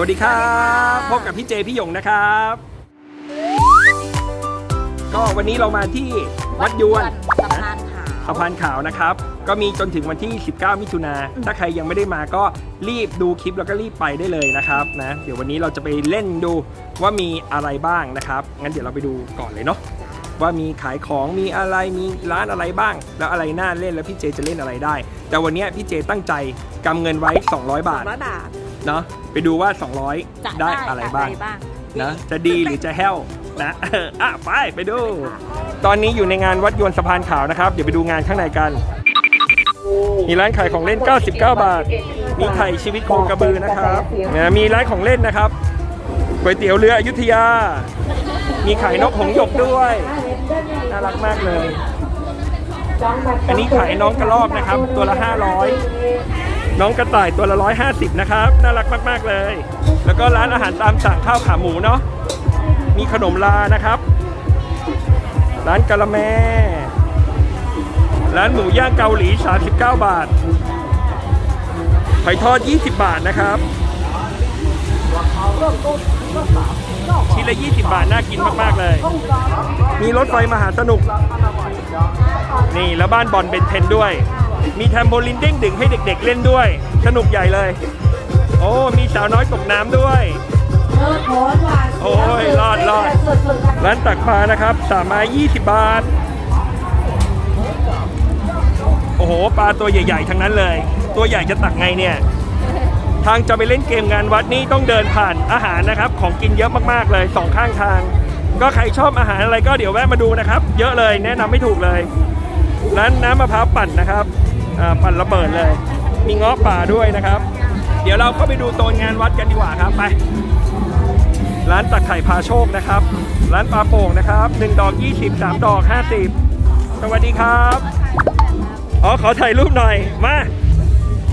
วัสดีครับ พบกับพี่เจพี่หยงนะครับ ก็วันนี้เรามาที่วัดยวนสะพานขาวสะพานขาวนะครับ ก็มีจนถึงวันที่ 19 มิถุนาถ้าใครยังไม่ได้มาก็รีบดูคลิปแล้วก็รีบไปได้เลยนะครับนะเดี๋ยววันนี้เราจะไปเล่นดูว่ามีอะไรบ้างนะครับงั้นเดี๋ยวเราไปดูก่อนเลยเนาะว่ามีขายของมีอะไรมีร้านอะไรบ้าง แล้วอะไรน่าเล่นแล้วพี่เจจะเล่นอะไรได้ แต่วันนี้พี่เจตั้งใจกำเงินไว้ 200 บาทร้อยบาท เนาะไปดูว่าจะ200 ได้อะไรบ้างบ้างนะจะดีหรือจะแห้วนะอะไปไปดู ตอนนี้อยู่ในงานวัดยวนสะพานขาวนะครับ เดี๋ยวไปดูงานข้างในกัน มีร้านขายของเล่น 99 บาท มีไข่ชีวิตโคกระบือนะครับนะมีร้านของเล่นนะครับก๋วยเตี๋ยวเรืออยุธยา มีขายนกหงส์หยกด้วยน่ารักมากเลย อันนี้ขายน้องกระรอกนะครับ ตัวละ 500 น้องกระต่ายตัวละ 150 นะครับ น่ารักมาก ๆ เลย แล้วก็ร้านอาหารตามสั่งข้าวขาหมูเนาะมีขนมลานะครับ ร้านกะละแม ร้านหมูย่างเกาหลี 39 บาทหอยทอด 20 บาทนะครับชิ้นละ 20 บาท น่ากินมาก ๆ เลย มีรถไฟมหาสนุก นี่แล้วบ้านบอลเป็นเทนด้วย มีแทมโบลินเด้งดึงให้เด็กๆเล่นด้วย สนุกใหญ่เลย โอ้ มีสาวน้อยตกน้ำด้วย โอ้ยรอดรอดร้านตักปลานะครับสามไม้20บาท โอ้โห ปลาตัวใหญ่ๆ ทั้งนั้นเลย ตัวใหญ่จะตักไงเนี่ย ทางจะไปเล่นเกมงานวัดนี่ต้องเดินผ่านอาหารนะครับ ของกินเยอะมากๆเลยสองข้างทาง ก็ใครชอบอาหารอะไรก็เดี๋ยวแวะมาดูนะครับ เยอะเลยแนะนำไม่ถูกเลยร้านน้ำมะพร้าวปั่นนะครับอ่า ปั่นระเบิดเลย มีเงาะป่าด้วยนะครับ เดี๋ยวเราเข้าไปดูโซนงานวัดกันดีกว่าครับไปร้านตักไข่พาโชคนะครับ ร้านปลาโป่งนะครับ 1 ดอก 20 3 ดอก 50 สวัสดีครับ อ๋อขอถ่ายรูปหน่อย มา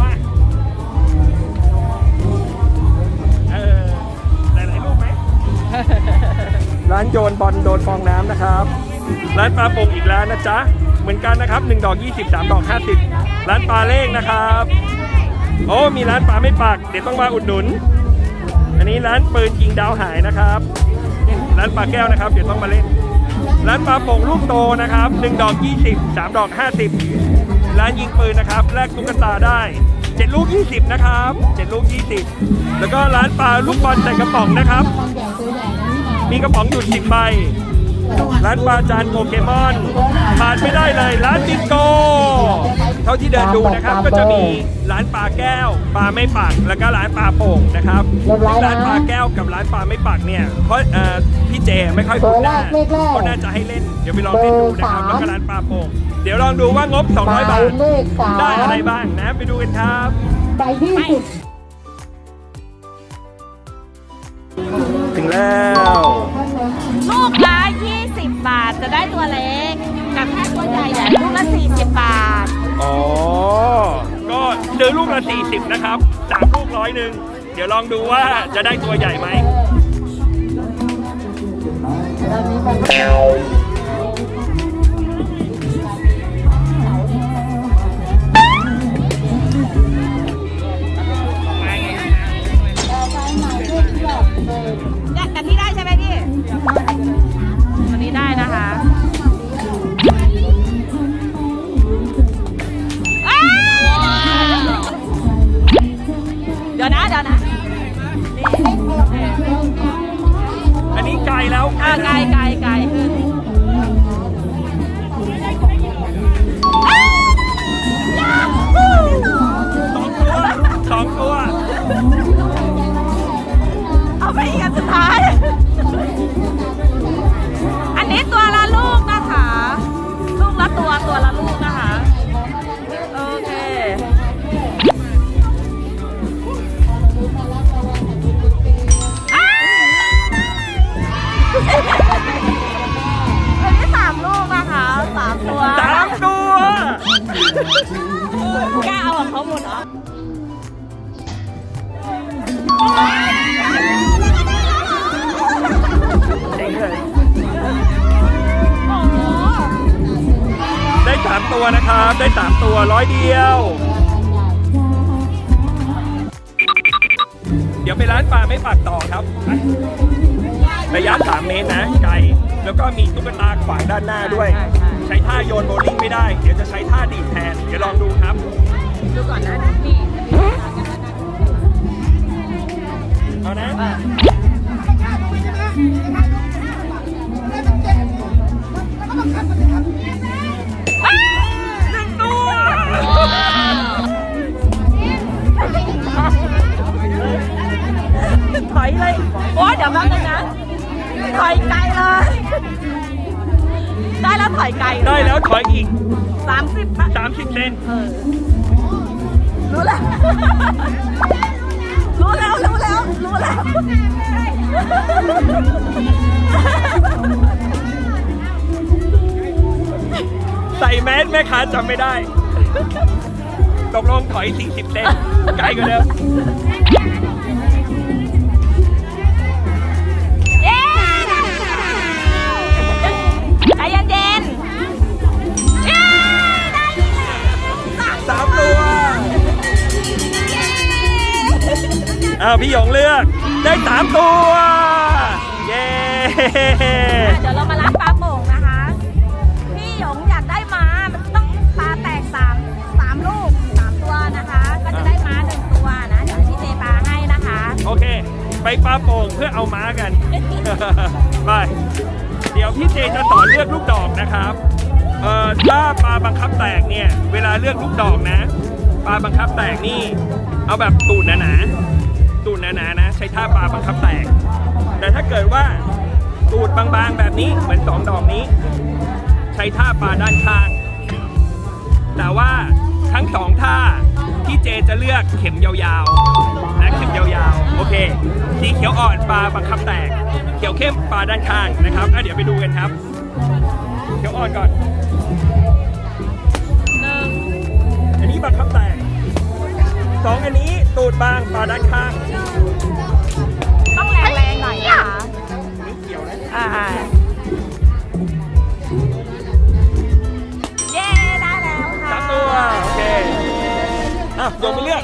มาเออถ่ายหลายรูปไหมร้านโยนบอลโดนฟองน้ำนะครับ ร้านปลาโป่งอีกร้านะจ๊ะ เหมือนกันนะครับ 1 ดอก 20 3 ดอก 50 ร้านปลาเล่งนะครับ โอ้ มีร้านปลาไม่ปักเดี๋ยวต้องมาอุดหนุน อันนี้ร้านปืนยิงดาวหายนะครับ ร้านปลาแก้วนะครับ เดี๋ยวต้องมาเล่น ร้านปลาโป่งลูกโตนะครับ 1 ดอก 20 3 ดอก 50 ร้านยิงปืนนะครับ แลกตุ๊กตาได้7ลูก 20 นะครับ 7 ลูก 20 แล้วก็ร้านปลาลูกบอลใส่กระป๋องนะครับ มีกระป๋องอยู่10ใบ ร้านปลาจานโปเกมอนผ่านไม่ได้เลยร้านจิงโก เท่าที่เดินดูนะครับก็จะมีร้านปลาแก้ว ปลาไม่ปักแล้วก็ร้านปลาโป่งนะครับร้านปลาแก้วกับร้านปลาไม่ปักเนี่ยเพราะเอ่อพี่เจไม่ค่อยคุ้นหน้าเขาน่าจะให้เล่นเดี๋ยวไปลองเล่นดูนะครับแล้วก็ร้านปลาโป่งเดี๋ยวลองดูว่างบ 200 บาทเลขสามได้อะไรบ้างนะไปดูกันครับใบที่สิบถึงแล้วลูกละ20 บาทจะได้ตัวเล็ก กับถ้าตัวใหญ่ใหญ่ลูกละ40 บาท อ๋อ ก็ซื้อลูกละ 40 นะครับสามลูกร้อยหนึ่ง เดี๋ยวลองดูว่าจะได้ตัวใหญ่ไหมเนี่ ไกลไกลไกล ตัวนะครับ ได้สามตัวร้อยเดียว เดี๋ยวไปร้านปลาไม่ปากต่อครับ ระยะ 3 เมตรนะ ไกล แล้วก็มีตุ๊กตาขวางด้านหน้าด้วย ใช้ท่าโยนโบว์ลิ่งไม่ได้ เดี๋ยวจะใช้ท่าดีดแทน เดี๋ยวลองดูครับ ดูก่อนนะนี่เอานะ ถอยไกลเยได้แล้วถอยอีก สามสิบ30 เซนเออรู้แล้ว รู้แล้ว รู้แล้ว รู้แล้ว ใส่แมสแม่ค้าจำไม่ได้ ตกลงถอย 40 เซนไกลกว่าเดิมเอ้าวพี่หยงเลือกได้สามตัว เย้เดี๋ยวเรามารับปลาโป่งนะคะ พี่หยงอยากได้ม้า มันต้องปลาแตกสามสามลูกสามตัวนะคะ ก็จะได้ม้าหนึ่งตัวนะ เดี๋ยวพี่เจปลาให้นะคะโอเค ไปปลาโป่งเพื่อเอาม้ากัน ไปเดี๋ยวพี่เจจะสอนเลือกลูกดอกนะครับเอ่อถ้าปลาบังคับแตกเนี่ย เวลาเลือกลูกดอกนะ ปลาบังคับแตกนี่ เอาแบบตูดหนาๆ ตูดหนาๆนะ ใช้ท่าปลาบังคับแตก แต่ถ้าเกิดว่าตูดบางๆแบบนี้เหมือนสองดอกนี้ ใช้ท่าปลาด้านข้าง แต่ว่าทั้งสองท่าที่เจจะเลือกเข็มยาวๆนะเข็มยาวๆโอเคสีเขียวอ่อนปลาบังคับแตก เขียวเข้มปลาด้านข้างนะครับอะเดี๋ยวไปดูกันครับ เขียวอ่อนก่อนหนึ่งอันนี้บังคับแตก สองอันนี้ตูดบางปลาด้านข้างต้องแรงๆหน่อยนะคะนี่เขียวนะอ่าเย้ได้แล้วค่ะสามตัวโอเคอะโยงไปเลือก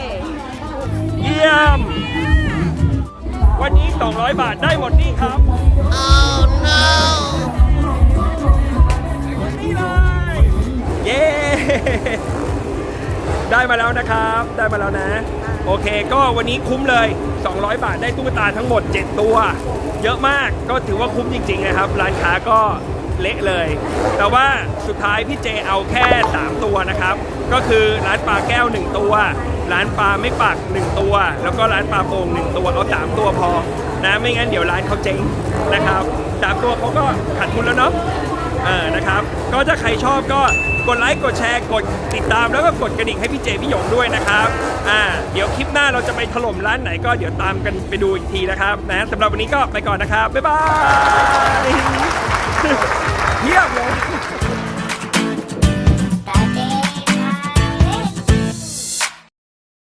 เยี่ยม วันนี้ 200 บาทได้หมดนี่ครับนี่เลย เย้ ได้มาแล้วนะครับ ได้มาแล้วนะ โอเค ก็วันนี้คุ้มเลย 200 บาทได้ตุ๊กตาทั้งหมด 7 ตัว เยอะมากก็ถือว่าคุ้มจริงๆนะครับ ร้านค้าก็เละเลย แต่ว่าสุดท้ายพี่เจเอาแค่ 3 ตัวนะครับ ก็คือร้านปลาแก้ว 1 ตัว ร้านปลาไม่ปัก1 ตัว แล้วก็ร้านปลาโป่ง1 ตัวเอา3ตัวพอนะไม่งั้นเดี๋ยวร้านเขาเจ๊งนะครับสามตัวเขาก็ขาดทุนแล้วเนาะเออนะครับ ก็ถ้าใครชอบก็ กดไลค์กดแชร์กดติดตามแล้วก็กดกระดิ่งให้พี่เจพี่หยงด้วยนะครับอ่าเดี๋ยวคลิปหน้าเราจะไปถล่มร้านไหนก็เดี๋ยวตามกันไปดูอีกทีนะครับนะสำหรับวันนี้ก็ไปก่อนนะครับบ๊ายบายเยี่ยมเลย